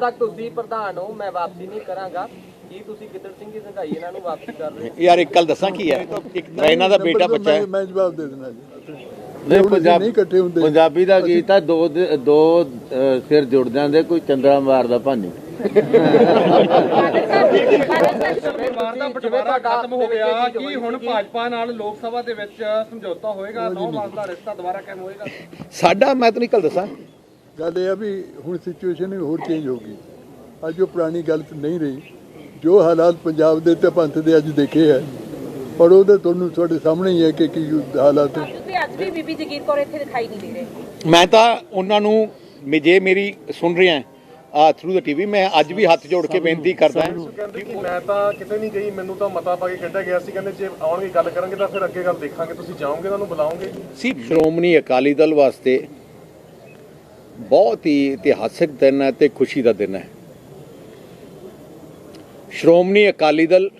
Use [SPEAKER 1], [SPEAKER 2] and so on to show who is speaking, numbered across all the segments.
[SPEAKER 1] ਤੱਕ ਤੁਸੀਂ ਪ੍ਰਧਾਨ ਹੋ ਮੈਂ ਵਾਪਸੀ ਨਹੀਂ ਕਰਾਂਗਾ। ਕੀ ਤੁਸੀਂ ਗਿੱਦੜ ਸਿੰਘ ਦੀ ਸੰਘਾਈ ਇਹਨਾਂ ਨੂੰ ਵਾਪਸੀ ਕਰ ਰਹੇ
[SPEAKER 2] ਯਾਰ ਇੱਕ ਗੱਲ ਦੱਸਾਂ ਕੀ ਹੈ? ਮੈਂ ਇਹਨਾਂ ਦਾ ਬੇਟਾ ਬੱਚਾ ਹੈ।
[SPEAKER 3] ਮੈਂ- ਜਵਾਬ ਦੇ ਦੇਣਾ ਜੀ।
[SPEAKER 4] ਨਹੀਂ ਪੰਜਾਬ
[SPEAKER 3] ਨਹੀਂ ਇਕੱਠੇ ਹੁੰਦੇ।
[SPEAKER 4] ਪੰਜਾਬੀ ਦਾ ਗੀਤ ਹੈ ਦੋ ਦ- ਸਿਰ ਜੁੜ ਜਾਂਦੇ ਕੋਈ ਚੰਦਰਾ ਮਾਰਦਾ ਭਾਨੀ।
[SPEAKER 5] ਪਰਿਵਾਰ ਦਾ ਬਟਵਾਰਾ ਖਤਮ ਹੋ ਗਿਆ। ਕੀ ਹੁਣ ਭਾਜਪਾ ਨਾਲ ਲੋਕ ਸਭਾ ਦੇ ਵਿੱਚ ਸਮਝੌਤਾ ਹੋਏਗਾ? ਨੌ ਮਾਸ ਦਾ ਰਿਸ਼ਤਾ ਦੁਬਾਰਾ ਕਾਇਮ ਹੋਏਗਾ?
[SPEAKER 2] ਸਾਡਾ ਮੈਂ ਤੁਹਾਨੂੰ ਇੱਕ ਗੱਲ ਦੱਸਾਂ।
[SPEAKER 3] ਗੱਲ ਇਹ ਆ ਵੀ ਹੁਣ ਸਿਚੁਏਸ਼ਨ ਹੋਰ ਚੇਂਜ ਹੋ ਗਈ। ਅੱਜ ਉਹ ਪੁਰਾਣੀ ਗੱਲ ਨਹੀਂ ਰਹੀ। ਜੋ ਹਾਲਾਤ ਪੰਜਾਬ ਦੇ ਤੇ ਪੰਥ ਦੇ ਅੱਜ ਦੇਖੇ ਹੈ। ਪਰ ਉਹਦੇ ਤੁਹਾਨੂੰ ਤੁਹਾਡੇ ਸਾਹਮਣੇ ਹੀ ਹੈ ਕਿ ਕੀ ਹਾਲਾਤ
[SPEAKER 6] ਅੱਜ ਵੀ ਬੀਬੀ ਜਗੀਰ ਕੌਰ ਇੱਥੇ ਦਿਖਾਈ ਨਹੀਂ ਦੇ ਰਹੇ।
[SPEAKER 2] ਮੈਂ ਤਾਂ ਉਹਨਾਂ ਨੂੰ ਜੇ ਮੇਰੀ ਸੁਣ ਰਿਹਾ ਆ ਥਰੂ ਦਾ ਟੀਵੀ ਮੈਂ ਅੱਜ ਵੀ ਹੱਥ ਜੋੜ ਕੇ ਬੇਨਤੀ ਕਰਦਾ ਹਾਂ।
[SPEAKER 7] ਕਹਿੰਦੇ ਕਿ ਮੈਂ ਤਾਂ ਕਿਤੇ ਨਹੀਂ ਗਈ ਮੈਨੂੰ ਤਾਂ ਮਤਾ ਪਾ ਕੇ ਕੱਢਿਆ ਗਿਆ ਸੀ। ਕਹਿੰਦੇ ਜੇ ਆਉਣਗੇ ਗੱਲ ਕਰਾਂਗੇ ਤਾਂ ਫਿਰ ਅੱਗੇ ਗੱਲ ਦੇਖਾਂਗੇ। ਤੁਸੀਂ ਜਾਓਗੇ ਉਹਨਾਂ ਨੂੰ ਬੁਲਾਓਗੇ।
[SPEAKER 2] ਸੀ ਸ਼੍ਰੋਮਣੀ ਅਕਾਲੀ ਦਲ ਵਾਸਤੇ ਬਹੁਤ ਹੀ ਇਤਿਹਾਸਿਕ ਦਿਨ ਹੈ ਤੇ ਖੁਸ਼ੀ ਦਾ ਦਿਨ ਹੈ। ਸ਼੍ਰੋਮਣੀ ਅਕਾਲੀ ਦਲ,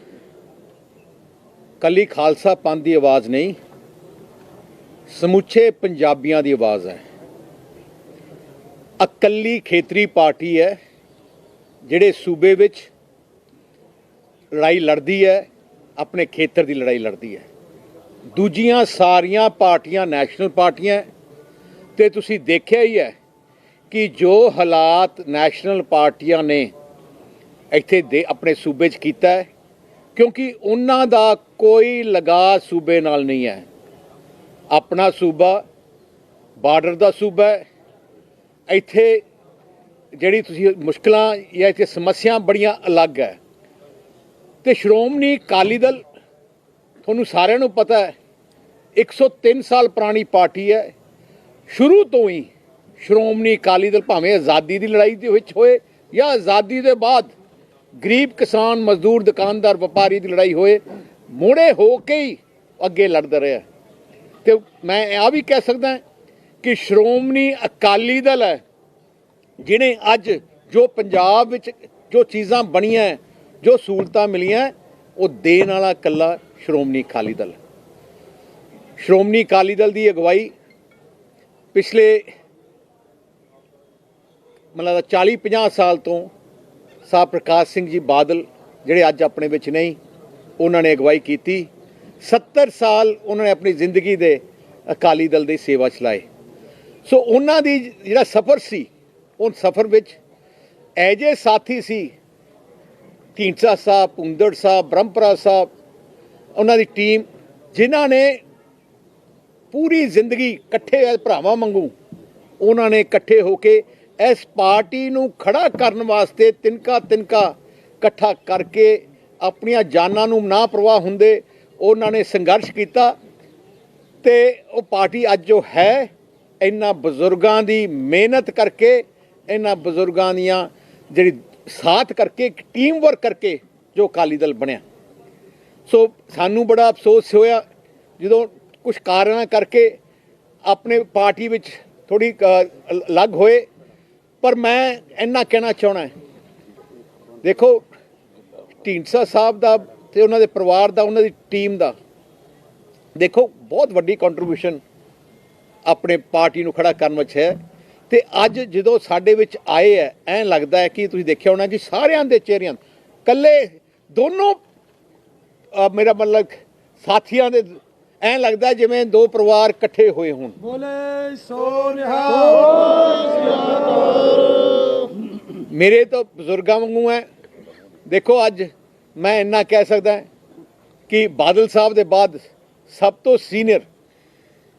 [SPEAKER 2] ਕੱਲੀ ਖਾਲਸਾ ਪੰਥ ਦੀ ਆਵਾਜ਼ ਨਹੀਂ, ਸਮੁੱਚੇ ਪੰਜਾਬੀਆਂ ਦੀ ਆਵਾਜ਼ ਹੈ। ਇਕੱਲੀ ਖੇਤਰੀ ਪਾਰਟੀ ਹੈ, ਜਿਹੜੇ ਸੂਬੇ ਵਿੱਚ ਲੜਾਈ ਲੜਦੀ ਹੈ, ਆਪਣੇ ਖੇਤਰ ਦੀ ਲੜਾਈ ਲੜਦੀ ਹੈ। ਦੂਜੀਆਂ ਸਾਰੀਆਂ ਪਾਰਟੀਆਂ ਨੈਸ਼ਨਲ ਪਾਰਟੀਆਂ ਹੈ ਤੇ ਤੁਸੀਂ ਦੇਖਿਆ ਹੀ ਹੈ ਕਿ ਜੋ ਹਾਲਾਤ ਨੈਸ਼ਨਲ ਪਾਰਟੀਆਂ ਨੇ ਇੱਥੇ ਦੇ ਆਪਣੇ ਸੂਬੇ 'ਚ ਕੀਤਾ ਹੈ, ਕਿਉਂਕਿ ਉਹਨਾਂ ਦਾ ਕੋਈ ਲਗਾ ਸੂਬੇ ਨਾਲ ਨਹੀਂ ਹੈ। ਆਪਣਾ ਸੂਬਾ, ਬਾਰਡਰ ਦਾ ਸੂਬਾ ਹੈ। ਇੱਥੇ ਜਿਹੜੀ ਤੁਸੀਂ ਮੁਸ਼ਕਲਾਂ ਜਾਂ ਇੱਥੇ ਸਮੱਸਿਆ ਬੜੀਆਂ ਅਲੱਗ ਹੈ। ਤੇ ਸ਼੍ਰੋਮਣੀ ਅਕਾਲੀ ਦਲ, ਤੁਹਾਨੂੰ ਸਾਰਿਆਂ ਨੂੰ ਪਤਾ ਹੈ 103 ਸਾਲ ਪੁਰਾਣੀ ਪਾਰਟੀ ਹੈ। ਸ਼ੁਰੂ ਤੋਂ ਹੀ ਸ਼੍ਰੋਮਣੀ ਅਕਾਲੀ ਦਲ ਭਾਵੇਂ ਆਜ਼ਾਦੀ ਦੀ ਲੜਾਈ ਦੇ ਵਿੱਚ ਹੋਏ ਜਾਂ ਆਜ਼ਾਦੀ ਦੇ ਬਾਅਦ ਗਰੀਬ ਕਿਸਾਨ, ਮਜ਼ਦੂਰ, ਦੁਕਾਨਦਾਰ, ਵਪਾਰੀ ਦੀ ਲੜਾਈ ਹੋਏ, ਮੋੜੇ ਹੋ ਕੇ ਹੀ ਅੱਗੇ ਲੜਦਾ ਰਿਹਾ। ਤੇ ਮੈਂ ਆ ਵੀ ਕਹਿ ਸਕਦਾ ਕਿ ਸ਼੍ਰੋਮਣੀ ਅਕਾਲੀ ਦਲ ਹੈ, ਜਿਹਨੇ ਅੱਜ ਜੋ ਪੰਜਾਬ ਵਿੱਚ ਜੋ ਚੀਜ਼ਾਂ ਬਣੀਆਂ, ਜੋ ਸਹੂਲਤਾਂ ਮਿਲੀਆਂ, ਉਹ ਦੇਣ ਵਾਲਾ ਕੱਲਾ ਸ਼੍ਰੋਮਣੀ ਅਕਾਲੀ ਦਲ ਸ਼੍ਰੋਮਣੀ ਅਕਾਲੀ ਦਲ ਦੀ ਅਗਵਾਈ ਪਿਛਲੇ ਮਤਲਬ 40 50 ਸਾਲ ਤੋਂ ਸਾਹ ਪ੍ਰਕਾਸ਼ ਸਿੰਘ ਜੀ ਬਾਦਲ ਜਿਹੜੇ ਅੱਜ ਆਪਣੇ ਵਿੱਚ ਨਹੀਂ, ਉਹਨਾਂ ਨੇ ਅਗਵਾਈ ਕੀਤੀ। 70 ਸਾਲ ਉਹਨਾਂ ਨੇ ਆਪਣੀ ਜ਼ਿੰਦਗੀ ਦੇ ਅਕਾਲੀ ਦਲ ਦੀ ਸੇਵਾ ਚਲਾਏ ਸੋ ਉਹਨਾਂ ਦੀ ਜਿਹੜਾ ਸਫ਼ਰ ਸੀ, ਉਹ ਸਫ਼ਰ ਵਿੱਚ ਐਜੇ ਸਾਥੀ ਸੀ, ਢੀਂਡਸਾ ਸਾਹਿਬ ਪੁੰਦੜ ਸਾਹਿਬ, ਬ੍ਰਹਮਪੁਰਾ ਸਾਹਿਬ, ਉਹਨਾਂ ਦੀ ਟੀਮ ਜਿਨ੍ਹਾਂ ਨੇ ਪੂਰੀ ਜ਼ਿੰਦਗੀ ਇਕੱਠੇ ਐ ਭਰਾਵਾਂ ਵਾਂਗੂ ਉਹਨਾਂ ਨੇ ਇਕੱਠੇ ਹੋ ਕੇ ਇਸ ਪਾਰਟੀ ਨੂੰ ਖੜਾ ਕਰਨ ਵਾਸਤੇ ਤਿਨਕਾ ਤਿਨਕਾ ਇਕੱਠਾ ਕਰਕੇ ਆਪਣੀਆਂ ਜਾਨਾਂ ਨੂੰ ਨਾ ਪ੍ਰਵਾਹ ਹੁੰਦੇ ਉਹਨਾਂ ਨੇ ਸੰਘਰਸ਼ ਕੀਤਾ ਤੇ ਉਹ ਪਾਰਟੀ ਅੱਜ ਜੋ ਹੈ, ਇਹਨਾਂ ਬਜ਼ੁਰਗਾਂ ਦੀ ਮਿਹਨਤ ਕਰਕੇ, ਇਹਨਾਂ ਬਜ਼ੁਰਗਾਂ ਦੀਆਂ ਜਿਹੜੀ ਸਾਥ ਕਰਕੇ ਟੀਮ ਵਰਕ ਕਰਕੇ ਜੋ ਅਕਾਲੀ ਦਲ ਬਣਿਆ। ਸੋ ਸਾਨੂੰ ਬੜਾ ਅਫਸੋਸ ਹੋਇਆ ਜਦੋਂ ਕੁਝ ਕਾਰਨਾਂ ਕਰਕੇ ਆਪਣੇ ਪਾਰਟੀ ਵਿੱਚ ਥੋੜੀ ਅਲੱਗ ਹੋਏ। ਪਰ ਮੈਂ ਇੰਨਾ ਕਹਿਣਾ ਚਾਹਣਾ ਦੇਖੋ, ਢੀਂਡਸਾ ਸਾਹਿਬ ਦਾ ਤੇ ਉਹਨਾਂ ਦੇ ਪਰਿਵਾਰ ਦਾ, ਉਹਨਾਂ ਦੀ ਟੀਮ ਦਾ। ਦੇਖੋ, ਬਹੁਤ ਵੱਡੀ ਕੰਟਰੀਬਿਊਸ਼ਨ ਆਪਣੇ ਪਾਰਟੀ ਨੂੰ ਖੜਾ ਕਰਨ ਵਿੱਚ ਹੈ। ਤੇ ਅੱਜ ਜਦੋਂ ਸਾਡੇ ਵਿੱਚ ਆਏ ਹੈ, ਐਂ ਲੱਗਦਾ ਹੈ ਕਿ ਤੁਸੀਂ ਦੇਖਿਆ ਹੋਣਾ ਕਿ ਸਾਰਿਆਂ ਦੇ ਚਿਹਰਿਆਂ ਕੱਲੇ ਦੋਨੋਂ ਮੇਰਾ ਮਤਲਬ ਸਾਥੀਆਂ ਦੇ ਐਂ ਲੱਗਦਾ ਜਿਵੇਂ ਦੋ ਪਰਿਵਾਰ ਇਕੱਠੇ ਹੋਏ ਹੋਣ। ਮੇਰੇ ਤਾਂ ਬਜ਼ੁਰਗਾਂ ਵਾਂਗੂ ਹੈ ਦੇਖੋ ਅੱਜ ਮੈਂ ਇੰਨਾ ਕਹਿ ਸਕਦਾ ਕਿ ਬਾਦਲ ਸਾਹਿਬ ਦੇ ਬਾਅਦ ਸਭ ਤੋਂ ਸੀਨੀਅਰ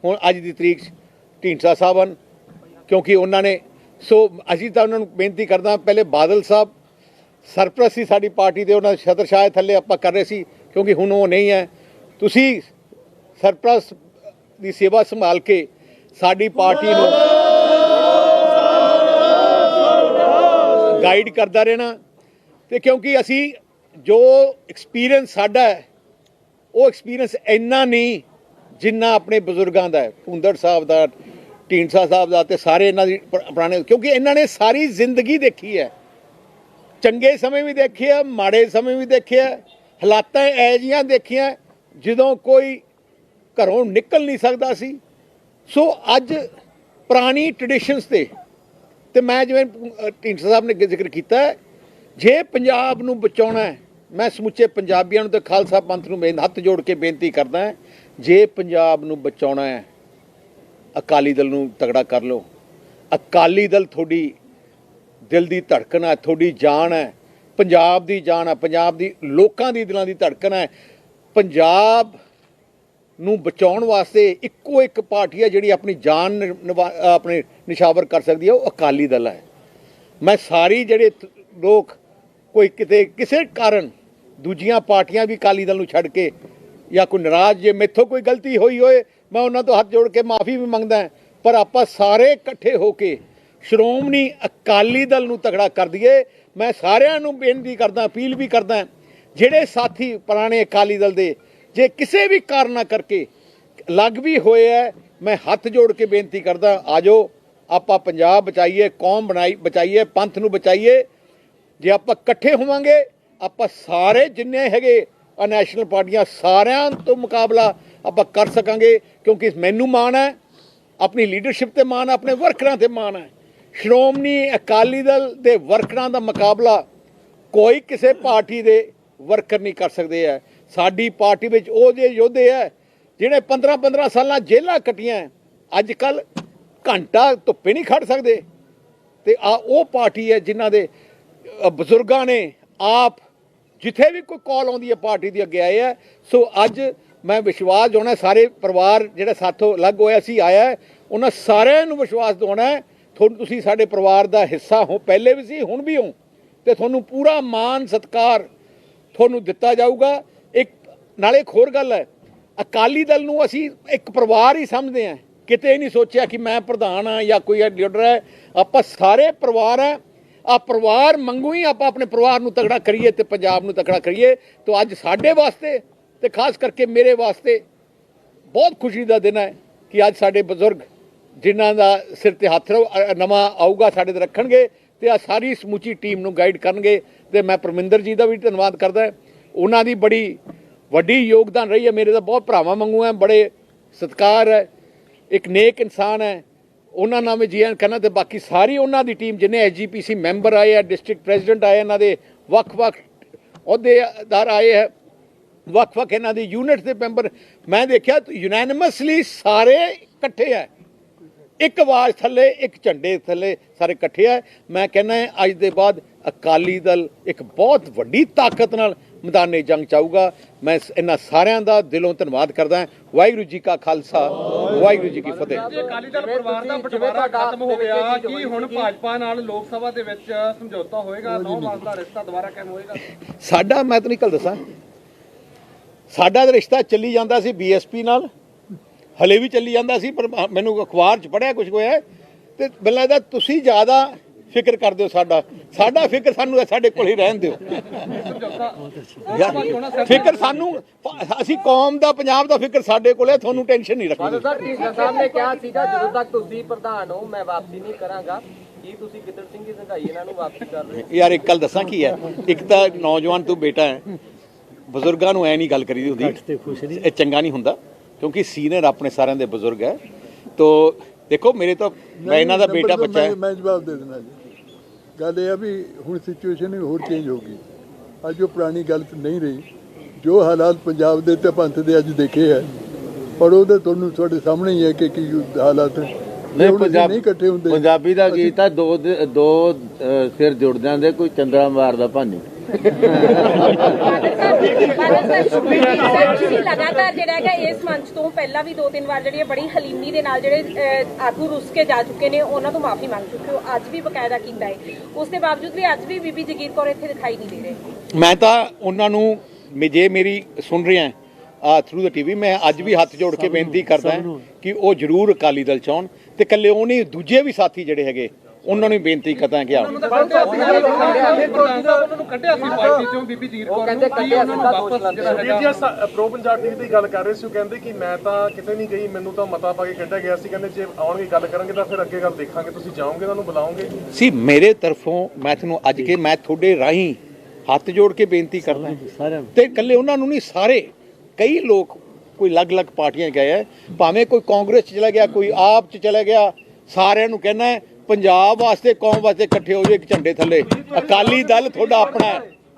[SPEAKER 2] ਹੁਣ ਅੱਜ ਦੀ ਤਰੀਕ 'ਚ ਢੀਂਡਸਾ ਸਾਹਿਬ ਹਨ ਕਿਉਂਕਿ ਉਹਨਾਂ ਨੇ ਸੋ ਅਸੀਂ ਤਾਂ ਉਹਨਾਂ ਨੂੰ ਬੇਨਤੀ ਕਰਦਾ ਪਹਿਲੇ ਬਾਦਲ ਸਾਹਿਬ ਸਰਪ੍ਰਸਤ ਸੀ ਸਾਡੀ ਪਾਰਟੀ ਦੇ ਉਹਨਾਂ ਦੇ ਛਤਰ ਛਾਇਆ ਥੱਲੇ ਆਪਾਂ ਕਰ ਰਹੇ ਸੀ ਕਿਉਂਕਿ ਹੁਣ ਉਹ ਨਹੀਂ ਹੈ ਤੁਸੀਂ ਸਰਪ੍ਰਸਤ ਦੀ ਸੇਵਾ ਸੰਭਾਲ ਕੇ ਸਾਡੀ ਪਾਰਟੀ ਨੂੰ ਗਾਈਡ ਕਰਦਾ ਰਹਿਣਾ ਤੇ ਕਿਉਂਕਿ ਅਸੀਂ ਜੋ ਐਕਸਪੀਰੀਅੰਸ ਸਾਡਾ ਹੈ, ਉਹ ਐਕਸਪੀਰੀਅੰਸ ਇੰਨਾ ਨਹੀਂ ਜਿੰਨਾ ਆਪਣੇ ਬਜ਼ੁਰਗਾਂ ਦਾ ਹੈ ਭੁੰਦੜ ਸਾਹਿਬ ਦਾ, ਢੀਂਡਸਾ ਸਾਹਿਬ ਦਾ ਤੇ ਸਾਰੇ ਇਹਨਾਂ ਦੀ ਪੁਰਾਣੇ, ਕਿਉਂਕਿ ਇਹਨਾਂ ਨੇ ਸਾਰੀ ਜ਼ਿੰਦਗੀ ਦੇਖੀ ਹੈ। ਚੰਗੇ ਸਮੇਂ ਵੀ ਦੇਖੇ ਆ, ਮਾੜੇ ਸਮੇਂ ਵੀ ਦੇਖੇ ਆ, ਹਾਲਾਤਾਂ ਐ ਜੀਆਂ ਦੇਖੀਆਂ, ਜਦੋਂ ਕੋਈ ਘਰੋਂ ਨਿਕਲ ਨਹੀਂ ਸਕਦਾ ਸੀ। ਸੋ ਅੱਜ ਪੁਰਾਣੀ ਟ੍ਰੈਡੀਸ਼ਨਸ ਤੇ ਤੇ ਮੈਂ ਜਿਵੇਂ ਅ, ਢੀਂਡਸਾ ਸਾਹਿਬ ਨੇ ਜ਼ਿਕਰ ਕੀਤਾ ਜੇ ਪੰਜਾਬ ਨੂੰ ਬਚਾਉਣਾ ਹੈ ਮੈਂ ਸਮੁੱਚੇ ਪੰਜਾਬੀਆਂ ਨੂੰ ਤੇ ਖਾਲਸਾ ਪੰਥ ਨੂੰ ਬੇਨ ਹੱਥ ਜੋੜ ਕੇ ਬੇਨਤੀ ਕਰਦਾ ਹਾਂ ਜੇ ਪੰਜਾਬ ਨੂੰ ਬਚਾਉਣਾ ਹੈ ਅਕਾਲੀ ਦਲ ਨੂੰ ਤਗੜਾ ਕਰ ਲਓ। ਅਕਾਲੀ ਦਲ ਤੁਹਾਡੀ ਦਿਲ ਦੀ ਧੜਕਣ ਹੈ ਤੁਹਾਡੀ ਜਾਨ ਹੈ ਪੰਜਾਬ ਦੀ ਜਾਨ ਹੈ ਪੰਜਾਬ ਦੀ ਲੋਕਾਂ ਦੀ ਦਿਲਾਂ ਦੀ ਧੜਕਣ ਹੈ। ਪੰਜਾਬ ਨੂੰ ਬਚਾਉਣ ਵਾਸਤੇ ਇੱਕੋ ਇੱਕ ਪਾਰਟੀ ਹੈ ਜਿਹੜੀ ਆਪਣੀ ਜਾਨ ਨਿ- ਨਿਭਾ- ਆਪਣੇ ਨਿਸ਼ਾਵਰ ਕਰ ਸਕਦੀ ਹੈ ਉਹ ਅਕਾਲੀ ਦਲ ਹੈ ਮੈਂ ਸਾਰੀ ਜਿਹੜੇ ਲੋਕ ਕੋਈ ਕਿਤੇ, ਕਿਸੇ ਕਾਰਨ ਦੂਜੀਆਂ ਪਾਰਟੀਆਂ ਵੀ ਅਕਾਲੀ ਦਲ ਨੂੰ ਛੱਡ ਕੇ ਜਾਂ ਕੋਈ ਨਾਰਾਜ਼ ਜੇ ਮੈਥੋਂ ਕੋਈ ਗਲਤੀ ਹੋਈ ਹੋਏ, ਮੈਂ ਉਹਨਾਂ ਤੋਂ ਹੱਥ ਜੋੜ ਕੇ ਮਾਫੀ ਵੀ ਮੰਗਦਾ ਪਰ ਆਪਾਂ ਸਾਰੇ ਇਕੱਠੇ ਹੋ ਕੇ ਸ਼੍ਰੋਮਣੀ ਅਕਾਲੀ ਦਲ ਨੂੰ ਤਗੜਾ ਕਰ ਦਈਏ। ਮੈਂ ਸਾਰਿਆਂ ਨੂੰ ਬੇਨਤੀ ਕਰਦਾ, ਅਪੀਲ ਵੀ ਕਰਦਾ, ਜਿਹੜੇ ਸਾਥੀ ਪੁਰਾਣੇ ਅਕਾਲੀ ਦਲ ਦੇ ਜੇ ਕਿਸੇ ਵੀ ਕਾਰਨਾ ਕਰਕੇ ਲੱਗ ਵੀ ਹੋਏ ਹੈ ਮੈਂ ਹੱਥ ਜੋੜ ਕੇ ਬੇਨਤੀ ਕਰਦਾ, ਆਜੋ, ਆਪਾਂ ਪੰਜਾਬ ਬਚਾਈਏ, ਕੌਮ ਬਣਾਈ, ਬਚਾਈਏ, ਪੰਥ ਨੂੰ ਬਚਾਈਏ। ਜੇ ਆਪਾਂ ਇਕੱਠੇ ਹੋਵਾਂਗੇ, ਆਪਾਂ ਸਾਰੇ ਜਿੰਨੇ ਹੈਗੇ ਆ ਨੈਸ਼ਨਲ ਪਾਰਟੀਆਂ, ਸਾਰਿਆਂ ਤੋਂ ਮੁਕਾਬਲਾ ਆਪਾਂ ਕਰ ਸਕਾਂਗੇ, ਕਿਉਂਕਿ ਮੈਨੂੰ ਮਾਣ ਹੈ ਆਪਣੀ ਲੀਡਰਸ਼ਿਪ ਤੇ ਮਾਣ ਹੈ ਆਪਣੇ ਵਰਕਰਾਂ ਤੇ ਮਾਣ ਹੈ ਸ਼੍ਰੋਮਣੀ ਅਕਾਲੀ ਦਲ ਦੇ ਵਰਕਰਾਂ ਦਾ ਮੁਕਾਬਲਾ ਕੋਈ ਕਿਸੇ ਪਾਰਟੀ ਦੇ ਵਰਕਰ ਨਹੀਂ ਕਰ ਸਕਦੇ ਹੈ ਸਾਡੀ ਪਾਰਟੀ ਵਿੱਚ ਉਹ ਜੇ ਯੋਧੇ ਹੈ ਜਿਹੜੇ 15 15 ਸਾਲਾਂ ਜੇਲ੍ਹਾਂ ਕੱਟੀਆਂ ਅੱਜ ਕੱਲ ਘੰਟਾ ਧੁੱਪੇ ਨਹੀਂ ਖੜ ਸਕਦੇ। ਤੇ ਆ ਉਹ ਪਾਰਟੀ ਹੈ ਜਿਨ੍ਹਾਂ ਦੇ ਬਜ਼ੁਰਗਾਂ ਨੇ ਆਪ ਜਿੱਥੇ ਵੀ ਕੋਈ ਕਾਲ ਆਉਂਦੀ ਹੈ ਪਾਰਟੀ ਦੀ ਅੱਗੇ ਆਏ ਹੈ ਸੋ ਅੱਜ ਮੈਂ ਵਿਸ਼ਵਾਸ ਦਿਵਾਉਣਾ, ਸਾਰੇ ਪਰਿਵਾਰ ਜਿਹੜਾ ਸਾਥੋਂ ਅਲੱਗ ਹੋਇਆ ਸੀ, ਆਇਆ ਉਹਨਾਂ ਸਾਰਿਆਂ ਨੂੰ ਵਿਸ਼ਵਾਸ ਦਿਵਾਉਣਾ ਤੁਹਾਨੂੰ ਤੁਸੀਂ ਸਾਡੇ ਪਰਿਵਾਰ ਦਾ ਹਿੱਸਾ ਹੋ, ਪਹਿਲੇ ਵੀ ਸੀ, ਹੁਣ ਵੀ ਹੋ। ਤੇ ਤੁਹਾਨੂੰ ਪੂਰਾ ਮਾਣ, ਸਤਿਕਾਰ ਤੁਹਾਨੂੰ ਦਿੱਤਾ ਜਾਊਗਾ। ਨਾਲੇ ਇੱਕ ਹੋਰ ਗੱਲ ਹੈ, ਅਕਾਲੀ ਦਲ ਨੂੰ ਅਸੀਂ ਇੱਕ ਪਰਿਵਾਰ ਹੀ ਸਮਝਦੇ ਹਾਂ। ਕਿਤੇ ਨਹੀਂ ਸੋਚਿਆ ਕਿ ਮੈਂ ਪ੍ਰਧਾਨ ਹਾਂ ਜਾਂ ਕੋਈ ਲੀਡਰ ਹੈ। ਆਪਾਂ ਸਾਰੇ ਪਰਿਵਾਰ ਹੈ। ਆ ਪਰਿਵਾਰ ਮੰਗੂ ਹੀ ਆਪਾਂ ਆਪਣੇ ਪਰਿਵਾਰ ਨੂੰ ਤਗੜਾ ਕਰੀਏ ਤੇ ਪੰਜਾਬ ਨੂੰ ਤਗੜਾ ਕਰੀਏ। ਤਾਂ ਅੱਜ ਸਾਡੇ ਵਾਸਤੇ ਤੇ ਖਾਸ ਕਰਕੇ ਮੇਰੇ ਵਾਸਤੇ ਬਹੁਤ ਖੁਸ਼ੀ ਦਾ ਦਿਨ ਹੈ ਕਿ ਅੱਜ ਸਾਡੇ ਬਜ਼ੁਰਗ ਜਿਨ੍ਹਾਂ ਦਾ ਸਿਰ ਤੇ ਹੱਥ ਰੋ- ਨਵਾਂ ਆਊਗਾ ਸਾਡੇ ਤੇ ਰੱਖਣਗੇ ਤੇ ਆ ਸਾਰੀ ਸਮੁੱਚੀ ਟੀਮ ਨੂੰ ਗਾਈਡ ਕਰਨਗੇ। ਤੇ ਮੈਂ ਪਰਮਿੰਦਰ ਜੀ ਦਾ ਵੀ ਧੰਨਵਾਦ ਕਰਦਾ। ਉਹਨਾਂ ਦੀ ਬੜੀ ਵੱਡੀ ਯੋਗਦਾਨ ਰਹੀ ਹੈ, ਮੇਰੇ ਤਾਂ ਬਹੁਤ ਭਰਾਵਾਂ ਵਾਂਗੂ ਹੈ, ਬੜੇ ਸਤਿਕਾਰ ਹੈ, ਇੱਕ ਨੇਕ ਇਨਸਾਨ ਹੈ, ਉਹਨਾਂ ਨਾਲ ਮੈਂ ਜੀਐਨ ਕਰਨਾ ਤੇ ਬਾਕੀ ਸਾਰੀ ਉਹਨਾਂ ਦੀ ਟੀਮ ਜਿਨੇ ਐਸਜੀਪੀਸੀ ਮੈਂਬਰ ਆਏ ਆ ਡਿਸਟ੍ਰਿਕਟ ਪ੍ਰੈਜ਼ੀਡੈਂਟ ਆਏ ਇਹਨਾਂ ਦੇ ਵੱਖ-ਵੱਖ ਅਹੁਦੇਦਾਰ ਆਏ ਹੈ ਵੱਖ-ਵੱਖ ਇਹਨਾਂ ਦੀ ਯੂਨਿਟ ਦੇ ਮੈਂਬਰ ਮੈਂ ਦੇਖਿਆ ਯੂਨੈਨਿਮਸਲੀ ਸਾਰੇ ਇਕੱਠੇ ਹੈ ਇੱਕ ਆਵਾਜ਼ ਥੱਲੇ, ਇੱਕ ਝੰਡੇ ਥੱਲੇ ਸਾਰੇ ਇਕੱਠੇ ਆ। ਮੈਂ ਕਹਿੰਦਾ ਅੱਜ ਦੇ ਬਾਅਦ ਅਕਾਲੀ ਦਲ ਇੱਕ ਬਹੁਤ ਵੱਡੀ ਤਾਕਤ ਨਾਲ ਮੈਦਾਨੇ ਜੰਗ ਚਾਊਗਾ। ਮੈਂ ਇਹਨਾਂ ਸਾਰਿਆਂ ਦਾ ਦਿਲੋਂ ਧੰਨਵਾਦ ਕਰਦਾ ਵਾਹਿਗੁਰੂ ਜੀ ਕਾ ਖਾਲਸਾ ਵਾਹਿਗੁਰੂ ਜੀ ਕੀ ਫਤਿਹ।
[SPEAKER 5] ਅਕਾਲੀ ਦਲ ਪਰਿਵਾਰ ਦਾ ਬਟਵਾਰਾ ਖਤਮ ਹੋ ਗਿਆ। ਕੀ ਹੁਣ ਭਾਜਪਾ ਨਾਲ ਲੋਕ ਸਭਾ ਦੇ ਵਿੱਚ ਸਮਝੌਤਾ ਹੋਏਗਾ? ਨੌ ਮਾਸ ਦਾ ਰਿਸ਼ਤਾ ਦੁਬਾਰਾ ਕਾਇਮ ਹੋਏਗਾ?
[SPEAKER 2] ਸਾਡਾ ਮੈਂ ਤੁਹਾਨੂੰ ਇੱਕ ਗੱਲ ਦੱਸਾਂ। ਸਾਡਾ ਤਾਂ ਰਿਸ਼ਤਾ ਚੱਲੀ ਜਾਂਦਾ ਸੀ ਬੀਐਸਪੀ ਨਾਲ। ਹਲੇ ਵੀ ਚੱਲੀ ਜਾਂਦਾ ਸੀ ਪਰ ਮੈਨੂੰ ਅਖਬਾਰ 'ਚ ਪੜਿਆ ਕੁਝ ਹੋਇਆ। ਤੇ ਮੈਨੂੰ ਲੱਗਦਾ ਤੁਸੀਂ ਜ਼ਿਆਦਾ ਫਿਕਰ ਕਰਦੇ ਹੋ ਸਾਡਾ। ਸਾਡਾ ਫਿਕਰ ਸਾਨੂੰ ਸਾਡੇ ਕੋਲ ਹੀ ਰਹਿਣ ਦਿਓ। ਫਿਕਰ ਸਾਨੂੰ ਅਸੀਂ ਕੌਮ ਦਾ ਪੰਜਾਬ ਦਾ ਫਿਕਰ ਸਾਡੇ ਕੋਲ ਹੈ ਤੁਹਾਨੂੰ ਟੈਨਸ਼ਨ ਨਹੀਂ ਰੱਖਣੀ।
[SPEAKER 1] ਸਾਹਿਬ ਢੀਂਡਸਾ ਸਾਹਿਬ ਨੇ ਕਿਹਾ ਸੀਗਾ ਜਦੋਂ ਤੱਕ ਤੁਸੀਂ ਪ੍ਰਧਾਨ ਹੋ ਮੈਂ ਵਾਪਸੀ ਨਹੀਂ ਕਰਾਂਗਾ। ਕੀ ਤੁਸੀਂ ਗਿੱਦੜ ਸਿੰਘ ਦੀ ਸੰਘਾਈ ਇਹਨਾਂ ਨੂੰ ਵਾਪਸੀ ਕਰ ਰਹੇ ਹੋ?
[SPEAKER 2] ਯਾਰ ਇੱਕ ਗੱਲ ਦੱਸਾਂ ਕੀ ਹੈ? ਇੱਕ ਤਾਂ ਨੌਜਵਾਨ ਤੂੰ ਬੇਟਾ ਹੈ। ਬਜ਼ੁਰਗਾਂ ਨੂੰ ਐ ਨਹੀਂ ਗੱਲ ਕਰੀਦੀ ਹੁੰਦੀ। ਇਹ ਚੰਗਾ ਨਹੀਂ ਹੁੰਦਾ ਕਿਉਂਕਿ ਸੀਨੀਅਰ ਆਪਣੇ ਸਾਰਿਆਂ ਦੇ ਬਜ਼ੁਰਗ ਹੈ। ਤੋ ਦੇਖੋ ਮੇਰੇ ਤਾਂ ਮੈਂ ਇਹਨਾਂ ਦਾ ਬੇਟਾ ਬੱਚਾ ਹੈ।
[SPEAKER 3] ਮੈਂ- ਮੈਂ ਜਵਾਬ ਦੇ ਦੇਣਾ ਜੀ। ਗੱਲ ਇਹ ਆ ਵੀ ਹੁਣ ਸਿਚੁਏਸ਼ਨ ਵੀ ਹੋਰ ਚੇਂਜ ਹੋ ਗਈ। ਅੱਜ ਉਹ ਪੁਰਾਣੀ ਗੱਲ ਨਹੀਂ ਰਹੀ। ਜੋ ਹਾਲਾਤ ਪੰਜਾਬ ਦੇ ਤੇ ਪੰਥ ਦੇ ਅੱਜ ਦੇਖੇ ਹੈ। ਪਰ ਉਹਦੇ ਤੁਹਾਨੂੰ ਤੁਹਾਡੇ ਸਾਹਮਣੇ ਹੀ ਹੈ ਕਿ ਕੀ ਹਾਲਾਤ
[SPEAKER 4] ਨਹੀਂ ਪੰਜਾਬ
[SPEAKER 3] ਨਹੀਂ ਇਕੱਠੇ ਹੁੰਦੇ।
[SPEAKER 4] ਪੰਜਾਬੀ ਦਾ ਗੀਤ ਆ ਦੋ ਦ- ਸਿਰ ਜੁੜ ਜਾਂਦੇ ਕੋਈ ਚੰਦਰਾ ਮਾਰਦਾ ਭਾਨੀ
[SPEAKER 6] ਬਾਦਲ ਸਾਹਿਬ ਬਾਦਲ ਸਾਹਿਬ ਤੁਸੀਂ ਲਗਾਤਾਰ ਜਿਹੜਾ ਹੈਗਾ ਇਸ ਮੰਚ ਤੋਂ ਪਹਿਲਾਂ ਵੀ ਦੋ ਤਿੰਨ ਵਾਰ ਜਿਹੜੀ ਹੈ ਬੜੀ ਹਲੀਮੀ ਦੇ ਨਾਲ ਜਿਹੜੇ ਅਹ, ਆਗੂ ਰੁੱਸ ਕੇ ਜਾ ਚੁੱਕੇ ਨੇ ਉਹਨਾਂ ਤੋਂ ਮਾਫੀ ਮੰਗ ਚੁੱਕੇ ਹੋ ਅੱਜ ਵੀ ਬਕਾਇਦਾ ਕੀਤਾ ਹੈ ਉਸ ਦੇ ਬਾਵਜੂਦ ਵੀ ਅੱਜ ਵੀ ਬੀਬੀ ਜਗੀਰ ਕੌਰ ਇੱਥੇ ਦਿਖਾਈ ਨਹੀਂ ਦੇ ਰਹੇ
[SPEAKER 2] ਮੈਂ ਤਾਂ ਉਹਨਾਂ ਨੂੰ ਮੇ- ਜੇ ਮੇਰੀ ਸੁਣ ਰਹੇ ਆ ਆ ਥਰੂ ਦਾ ਟੀਵੀ ਮੈਂ ਅੱਜ ਵੀ ਹੱਥ ਜੋੜ ਕੇ ਬੇਨਤੀ ਕਰਦਾ ਕਿ ਉਹ ਜ਼ਰੂਰ ਅਕਾਲੀ ਦਲ ਚਾਉਣ ਤੇ ਇਕੱਲੇ ਉਹ ਨਹੀਂ ਦੂਜੇ ਵੀ ਸਾਥੀ ਜਿਹੜੇ ਹੈਗੇ ਉਹਨਾਂ ਨੂੰ ਬੇਨਤੀ ਕਰਦਾ ਕਿ ਆਓ।
[SPEAKER 5] ਪ੍ਰਧਾਨ ਸਾਹਿਬ ਉਹਨਾਂ ਨੂੰ ਕੱਢਿਆ ਸੀ ਪਾਰਟੀ ਚੋਂ ਬੀਬੀ ਜੀਰ
[SPEAKER 1] ਉਹ
[SPEAKER 5] ਕੌਰ
[SPEAKER 1] ਕਹਿੰਦੇ
[SPEAKER 5] ਨੂੰ ਕੀ
[SPEAKER 1] ਕੱਢਿਆ
[SPEAKER 5] ਉਹਨਾਂ ਨੂੰ
[SPEAKER 1] ਸਿੱਧਾ ਦੋਸ਼
[SPEAKER 5] ਵਾਪਸ
[SPEAKER 1] ਲਾਉਂਦੇ
[SPEAKER 5] ਜਿਹੜਾ
[SPEAKER 7] ਵੀਰ
[SPEAKER 5] ਹੈਗਾ।
[SPEAKER 7] ਜੀ ਆਹ ਸ- ਪ੍ਰੋ ਪੰਜਾਬ ਟੀਵੀ ਦੀ ਗੱਲ ਕਰ ਰਹੇ ਸੀ ਉਹ ਕਹਿੰਦੇ ਕਿ ਮੈਂ ਤਾਂ ਕਿਤੇ ਨਹੀਂ ਗਈ ਮੈਨੂੰ ਤਾਂ ਮਤਾ ਪਾ ਕੇ ਕੱਢਿਆ ਗਿਆ ਸੀ। ਕਹਿੰਦੇ ਜੇ ਆਉਣਗੇ ਗੱਲ ਕਰਾਂਗੇ ਤਾਂ ਫਿਰ ਅੱਗੇ ਗੱਲ ਦੇਖਾਂਗੇ ਤੁਸੀਂ ਜਾਓਗੇ ਤੁਹਾਨੂੰ
[SPEAKER 2] ਸੀ ਮੇਰੇ ਤਰਫੋਂ ਮੈਂ ਤੁਹਾਨੂੰ ਅੱਜ ਕੇ ਮੈਂ ਤੁਹਾਡੇ ਰਾਹੀਂ ਹੱਥ ਜੋੜ ਕੇ ਬੇਨਤੀ ਕਰਦਾ। ਤੇ ਇਕੱਲੇ ਉਹਨਾਂ ਨੂੰ ਨਹੀਂ ਸਾਰੇ। ਕਈ ਲੋਕ ਕੋਈ ਅਲੱਗ-ਅਲੱਗ ਪਾਰਟੀਆਂ ਗਏ ਹੈ ਭਾਵੇਂ ਕੋਈ ਕਾਂਗਰਸ 'ਚ ਚਲਾ ਗਿਆ ਕੋਈ ਆਪ 'ਚ ਚਲਾ ਗਿਆ ਸਾਰਿਆਂ ਨੂੰ ਕਹਿਣਾ ਹੈ ਪੰਜਾਬ ਵਾਸਤੇ, ਕੌਮ ਵਾਸਤੇ ਇਕੱਠੇ ਹੋ ਜਾਓ ਇੱਕ ਝੰਡੇ ਥੱਲੇ। ਅਕਾਲੀ ਦਲ ਤੁਹਾਡਾ ਆਪਣਾ ਹੈ।